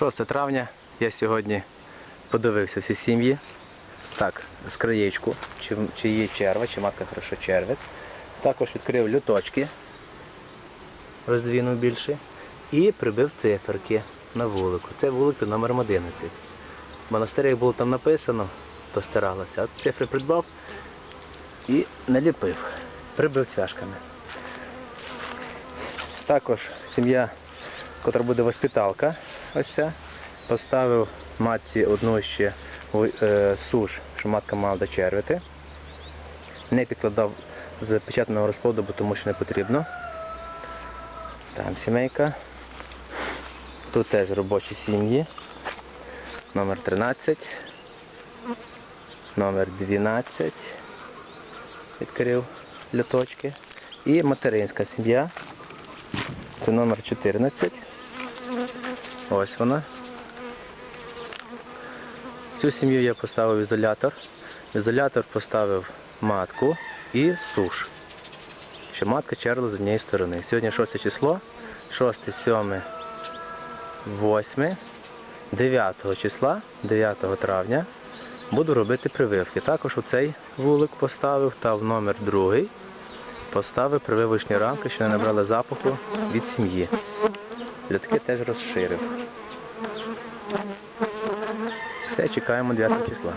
6 травня я сьогодні подивився всі сім'ї. Так, з краєчку, чи, чи є черва, чи матка хорошо червить. Також відкрив люточки, роздвинув більше. І прибив циферки на вулику. Це вулик під номером 11. Бо на старих було там написано, то старалося. А цифри придбав і наліпив. Прибив цвяшками. Також сім'я, котра буде воспиталка, ось ця, поставив матці одну ще е, суш, що матка мала дочервити. Не підкладав запечатаного розплоду, бо тому що не потрібно. Там сімейка. Тут теж робочі сім'ї. Номер 13. Номер 12. Відкрив люточки. І материнська сім'я. Це номер 14. Ось вона. Цю сім'ю я поставив ізолятор. Ізолятор поставив матку і суш. Щоб матка черла з однієї сторони. Сьогодні 6 число, 6, 7, 8, 9 числа, 9 травня буду робити прививки. Також у цей вулик поставив та в номер другий поставив прививочні рамки, що не набрали запаху від сім'ї. Лятки теж розширив. Все, чекаємо 9 числа.